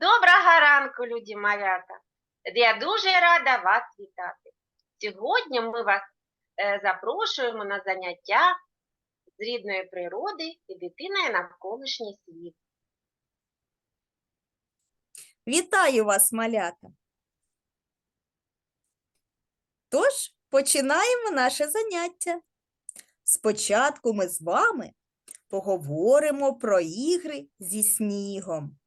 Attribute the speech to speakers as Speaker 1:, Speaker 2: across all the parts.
Speaker 1: Доброго ранку, люди малята! Я дуже рада вас вітати. Сьогодні ми вас е, запрошуємо на заняття з рідної природи і дитина і навколишній світ.
Speaker 2: Вітаю вас, малята. Тож починаємо наше заняття. Спочатку ми з вами поговоримо про ігри зі снігом.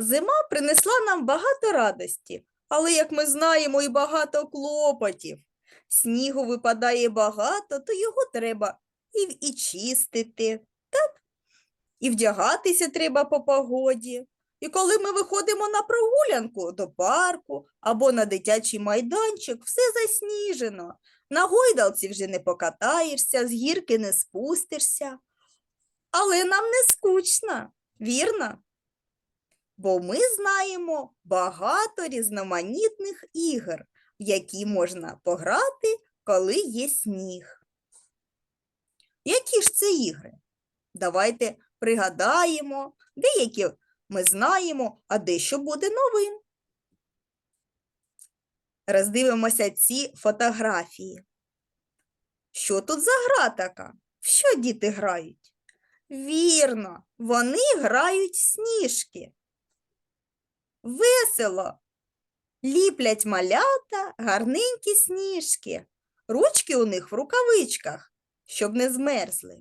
Speaker 2: Зима принесла нам багато радості, але, як ми знаємо, і багато клопотів. Снігу випадає багато, то його треба і, і чистити, так? І вдягатися треба по погоді. І коли ми виходимо на прогулянку до парку або на дитячий майданчик, все засніжено. На гойдалці вже не покатаєшся, з гірки не спустишся. Але нам не скучно, вірно? Бо ми знаємо багато різноманітних ігор, в які можна пограти, коли є сніг. Які ж це ігри? Давайте пригадаємо, деякі ми знаємо, а дещо буде новим. Роздивимося ці фотографії. Що тут за гра така? В що діти грають? Вірно, вони грають сніжки. Весело. Ліплять малята гарненькі сніжки. Ручки у них в рукавичках, щоб не змерзли.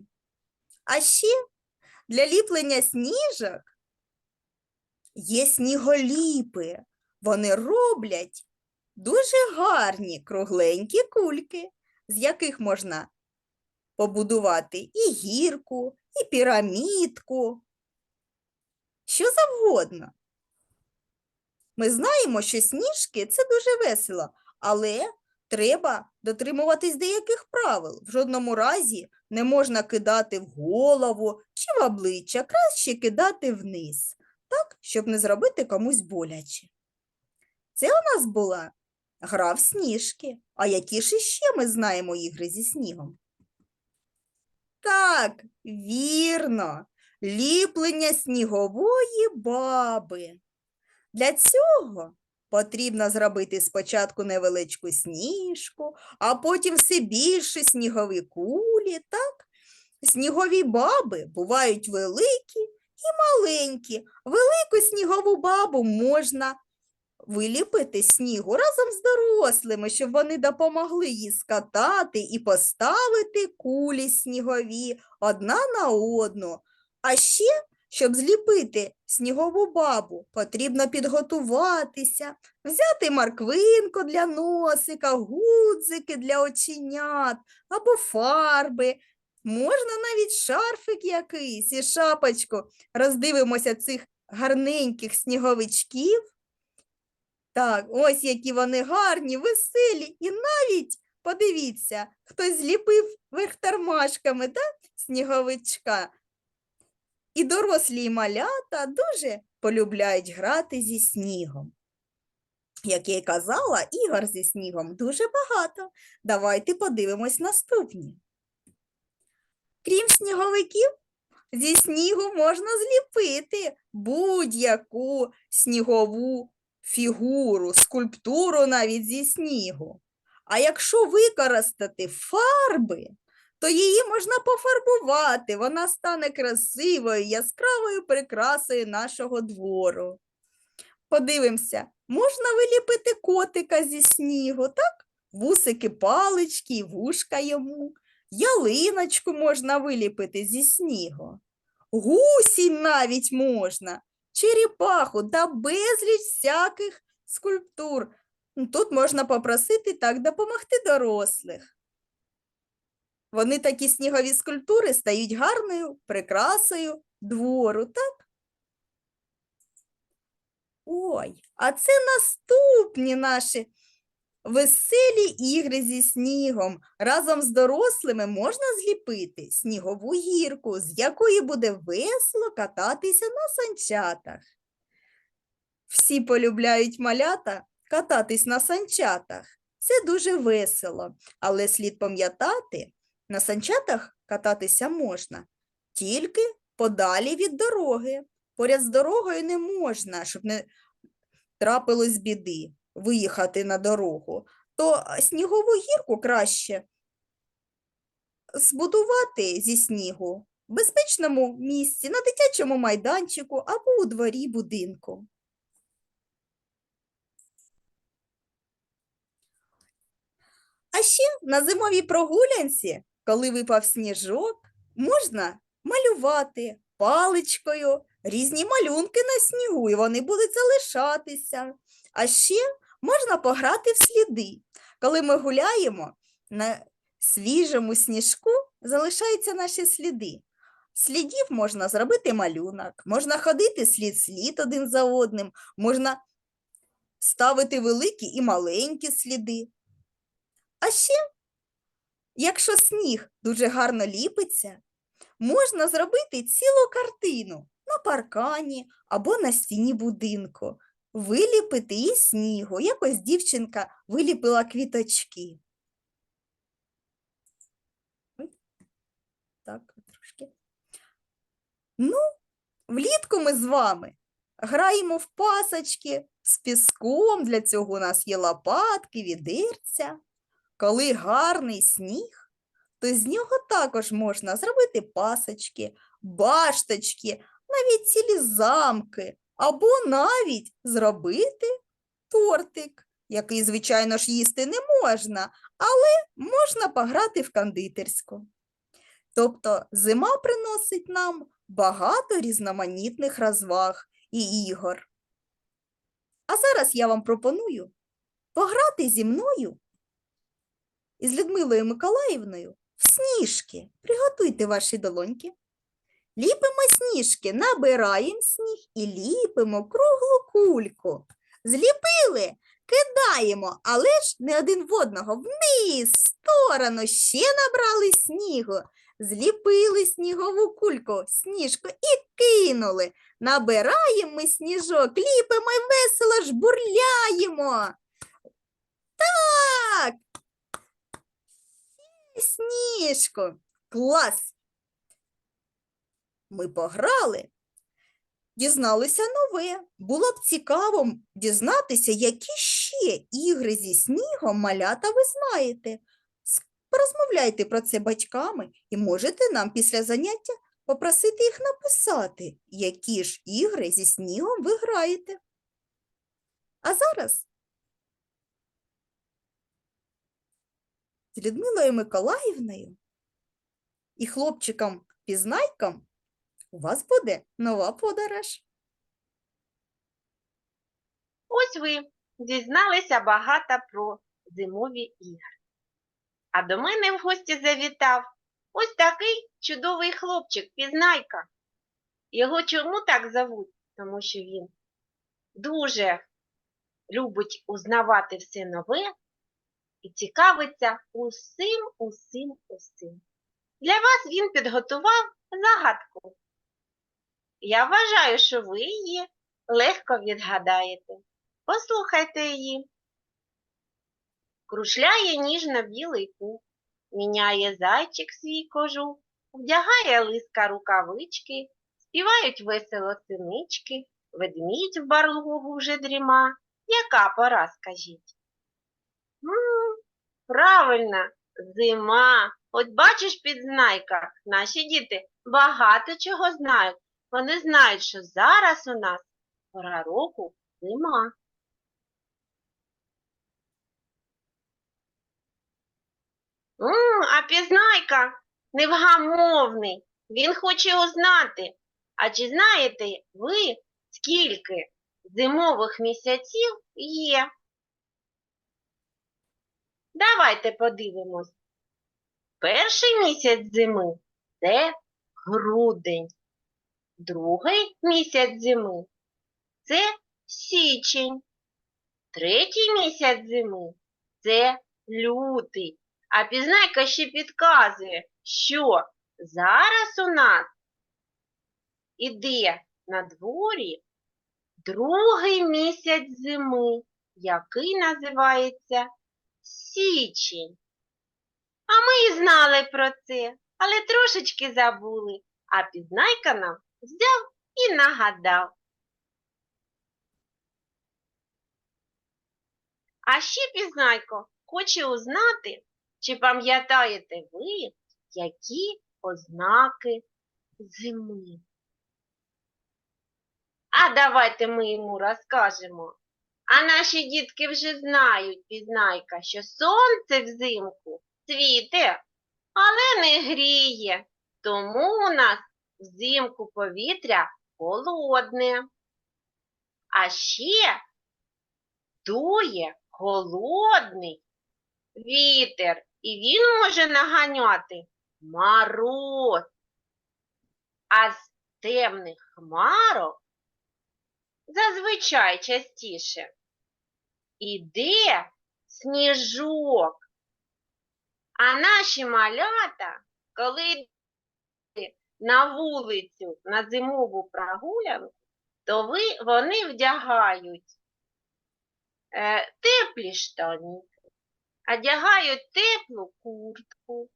Speaker 2: А ще для ліплення сніжок є сніголіпи. Вони роблять дуже гарні кругленькі кульки, з яких можна побудувати і гірку, і пірамідку, що завгодно. Ми знаємо, що сніжки це дуже весело, але треба дотримуватись деяких правил. В жодному разі не можна кидати в голову чи в обличчя, краще кидати вниз, так, щоб не зробити комусь боляче. Це у нас була гра в сніжки. А які ж іще ми знаємо ігри зі снігом? Так, вірно, ліплення снігової баби. Для цього потрібно зробити спочатку невеличку сніжку, а потім все більше снігові кулі, так? Снігові баби бувають великі і маленькі. Велику снігову бабу можна виліпити снігу разом з дорослими, щоб вони допомогли їй скатати і поставити кулі снігові одна на одну. А ще, щоб зліпити снігову бабу, потрібно підготуватися, взяти морквинку для носика, гудзики для оченят або фарби. Можна навіть шарфик якийсь і шапочку. Роздивимося цих гарненьких сніговичків. Так, ось які вони гарні, веселі, і навіть, подивіться, хтось зліпив верх тормашками, да? сніговичка. І дорослі і малята дуже полюбляють грати зі снігом. Як я й казала, ігор зі снігом дуже багато. Давайте подивимось наступні. Крім сніговиків, зі снігу можна зліпити будь-яку снігову фігуру, скульптуру навіть зі снігу. А якщо використати фарби, то її можна пофарбувати, вона стане красивою, яскравою прикрасою нашого двору. Подивимося, можна виліпити котика зі снігу, так? Вусики, палички, вушка йому. Ялиночку можна виліпити зі снігу. Гусінь навіть можна черепаху та безліч всяких скульптур. Тут можна попросити так допомогти дорослих. Вони такі снігові скульптури стають гарною прикрасою двору, так? Ой, а це наступні наші веселі ігри зі снігом. Разом з дорослими можна зліпити снігову гірку, з якої буде весело кататися на санчатах. Всі полюбляють малята кататись на санчатах. Це дуже весело, але слід пам'ятати, на санчатах кататися можна тільки подалі від дороги. поряд з дорогою не можна, щоб не трапилось біди, виїхати на дорогу, то снігову гірку краще збудувати зі снігу в безпечному місці, на дитячому майданчику або у дворі будинку. А ще на зимовій прогулянці, коли випав сніжок, можна малювати паличкою різні малюнки на снігу, і вони будуть залишатися. А ще можна пограти в сліди. Коли ми гуляємо на свіжому сніжку, залишаються наші сліди. Слідів можна зробити малюнок, можна ходити слід-слід один за одним, можна ставити великі і маленькі сліди. А ще, якщо сніг дуже гарно ліпиться, можна зробити цілу картину на паркані або на стіні будинку, виліпити із снігу. Якось дівчинка виліпила квіточки. Так, трошки. Ну, влітку ми з вами граємо в пасочки з піском. Для цього у нас є лопатки, відерця. Коли гарний сніг, то з нього також можна зробити пасочки, башточки, навіть цілі замки, або навіть зробити тортик, який, звичайно ж, їсти не можна, але можна пограти в кондитерську. Тобто зима приносить нам багато різноманітних розваг і ігор. А зараз я вам пропоную пограти зі мною із Людмилою Миколаївною в сніжки. Приготуйте ваші долоньки. Ліпимо сніжки, набираємо сніг і ліпимо круглу кульку. Зліпили, кидаємо, але ж не один в одного. Вниз, сторону, ще набрали снігу. Зліпили снігову кульку, сніжку і кинули. Набираємо ми сніжок, ліпимо і весело жбурляємо. Так. Сніжко. Клас. Ми пограли, дізналися нове. Було б цікаво дізнатися, які ще ігри зі снігом малята ви знаєте. Порозмовляйте про це батьками і можете нам після заняття попросити їх написати, які ж ігри зі снігом ви граєте. А зараз з Людмилою Миколаївною і хлопчиком Пізнайком у вас буде нова подорож.
Speaker 1: Ось ви дізналися багато про зимові ігри. А до мене в гості завітав ось такий чудовий хлопчик, пізнайка. Його чому так зовуть? Тому що він дуже любить узнавати все нове і цікавиться усім, усім, усім. Для вас він підготував загадку. Я вважаю, що ви її легко відгадаєте. Послухайте її. Крушляє ніжно-білий пух, міняє зайчик свій кожух, вдягає лиска рукавички, співають весело синички, ведмідь в барлогу вже дріма. Яка пора, скажіть? М, правильно, зима. От бачиш, підзнайка, наші діти багато чого знають. Вони знають, що зараз у нас пора року зима. М, а пізнайка невгамовний. Він хоче узнати. А чи знаєте ви, скільки зимових місяців є? Давайте подивимось. Перший місяць зими це грудень. Другий місяць зими це січень. Третій місяць зими це лютий. А пізнайка ще підказує, що зараз у нас іде на дворі другий місяць зими, який називається січень. А ми і знали про це, але трошечки забули. А пізнайка нам взяв і нагадав. А ще пізнайко хоче узнати, чи пам'ятаєте ви, які ознаки зими. А давайте ми йому розкажемо. А наші дітки вже знають, пізнайка, що сонце взимку світе, але не гріє. Тому у нас взимку повітря холодне. А ще дує холодний вітер, і він може наганяти мороз. А з темних хмарок зазвичай частіше іде сніжок. А наші малята, коли йдуть на вулицю на зимову прогулянку, то ви, вони вдягають е, теплі штаники, одягають теплу куртку,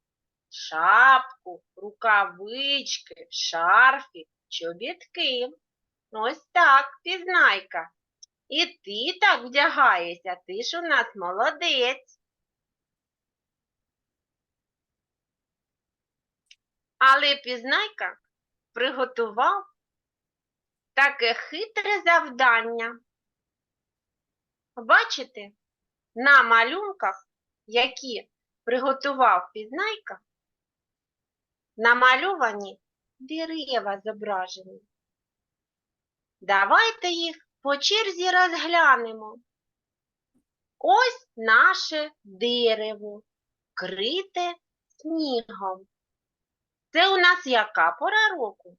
Speaker 1: шапку, рукавички, шарфік, чобітки. Ось так, пізнайка. І ти так вдягаєшся, ти ж у нас молодець. Але пізнайка приготував таке хитре завдання. Бачите, на малюнках, які приготував пізнайка, намальовані дерева зображені. Давайте їх по черзі розглянемо. Ось наше дерево, крите снігом. Це у нас яка пора року?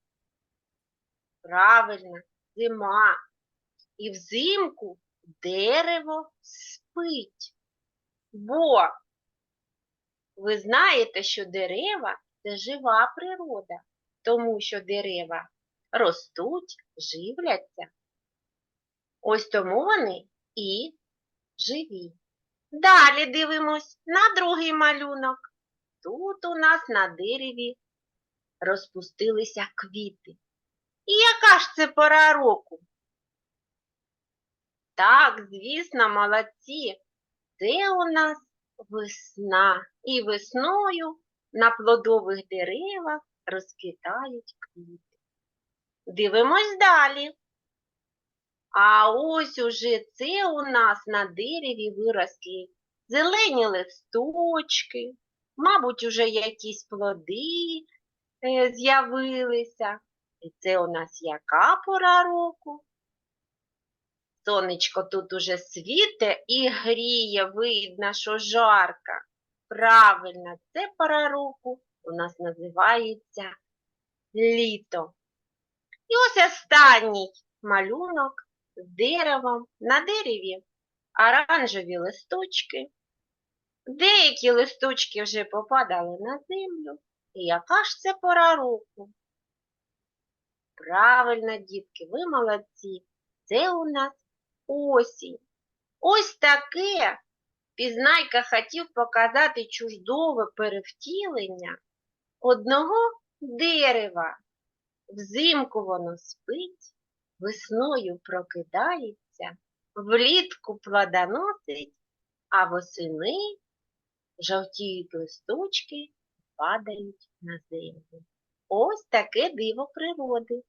Speaker 1: Правильно, зима. І взимку дерево спить. Бо ви знаєте, що дерева це жива природа, тому що дерева ростуть, живляться. Ось тому вони і живі. Далі дивимось на другий малюнок. Тут у нас на дереві розпустилися квіти. І яка ж це пора року? Так, звісно, молодці. Це у нас весна. І весною на плодових деревах розквітають квіти. Дивимось далі. А ось уже це у нас на дереві виросли зелені листочки, мабуть, уже якісь плоди е, з'явилися. І це у нас яка пора року? Сонечко тут уже світе і гріє, видно, що жарко. Правильно, це пора року у нас називається літо. І ось останній малюнок з деревом. На дереві оранжеві листочки. Деякі листочки вже попадали на землю. І яка ж це пора року? Правильно, дітки, ви молодці. Це у нас осінь. Ось таке пізнайка хотів показати чуждове перевтілення одного дерева. Взимку воно спить, весною прокидається, влітку плодоносить, а восени жовтіють листочки падають на землю. Ось таке диво природи.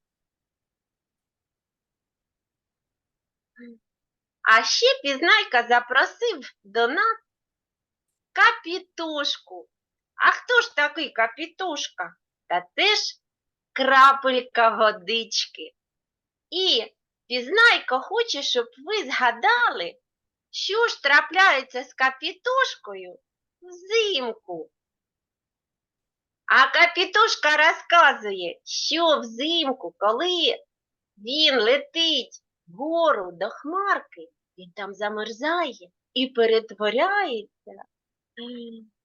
Speaker 1: А ще пізнайка запросив до нас капітушку. А хто ж такий капітушка? Та це ж крапелька водички. І пізнайка хоче, щоб ви згадали, що ж трапляється з капітушкою взимку. А капітушка розказує, що взимку, коли він летить вгору до хмарки, він там замерзає і перетворяється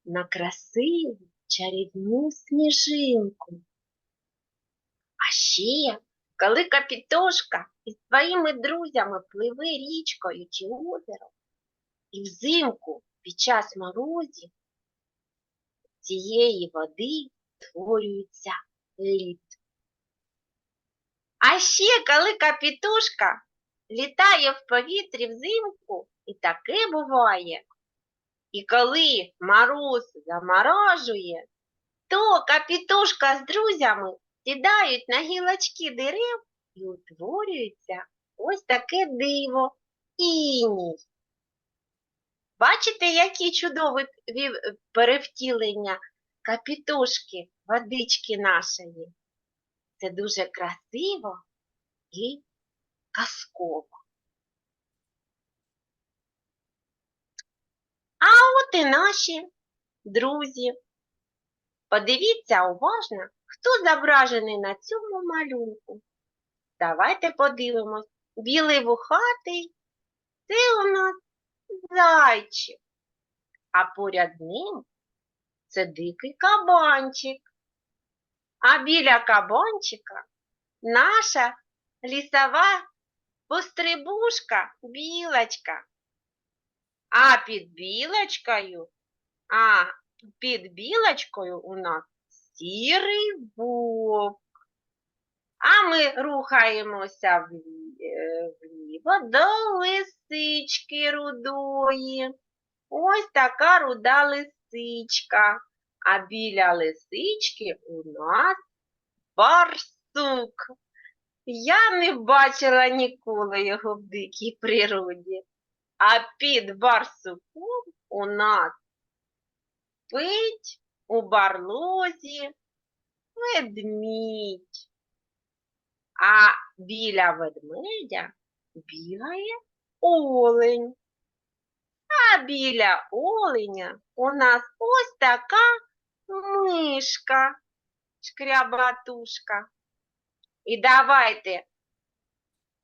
Speaker 1: на красиву чарівну сніжинку. А ще, коли капітошка із своїми друзями пливе річкою чи озером, і взимку під час морозів цієї води створюється лід. А ще коли капітушка літає в повітрі взимку, і таке буває. І коли мороз заморожує, то капітушка з друзями сідають на гілочки дерев і утворюється ось таке диво іній. Бачите, які чудові перевтілення капітушки, водички нашої. Це дуже красиво і казково. А от і наші друзі. Подивіться уважно, хто зображений на цьому малюнку. Давайте подивимось. Білий вухатий це у нас зайчик, а поряд ним це дикий кабанчик. А біля кабанчика наша лісова пострибушка білочка. А під білочкою, а під білочкою у нас сірий вовк. А ми рухаємося е, вліво до лисички рудої. Ось така руда лисичка. А біля лисички у нас барсук. Я не бачила ніколи його в дикій природі. А під барсуком у нас спить у барлозі ведмідь. А біля ведмедя бігає олень. А біля оленя у нас ось така мишка, шкрябатушка. І давайте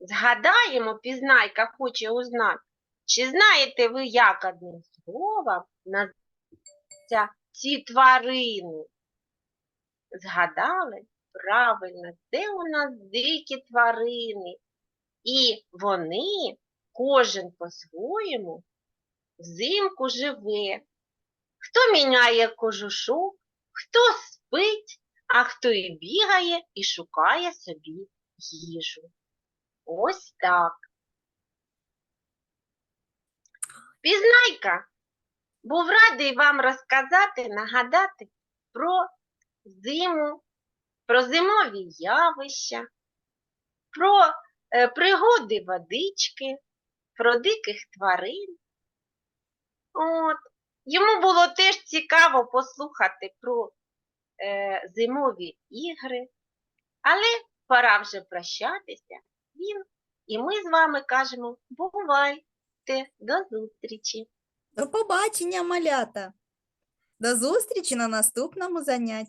Speaker 1: згадаємо, пізнайка хоче узнати, чи знаєте ви, як одним словом називаються ці тварини? Згадали? Правильно, це у нас дикі тварини. І вони, кожен по-своєму, взимку живе. Хто міняє кожушок, хто спить, а хто і бігає і шукає собі їжу. Ось так. Пізнайка був радий вам розказати, нагадати про зиму, про зимові явища, про е, пригоди водички, про диких тварин. От. Йому було теж цікаво послухати про е, зимові ігри, але пора вже прощатися. Він і ми з вами кажемо бувайте, до зустрічі!
Speaker 2: До побачення, малята. До зустрічі на наступному занятті.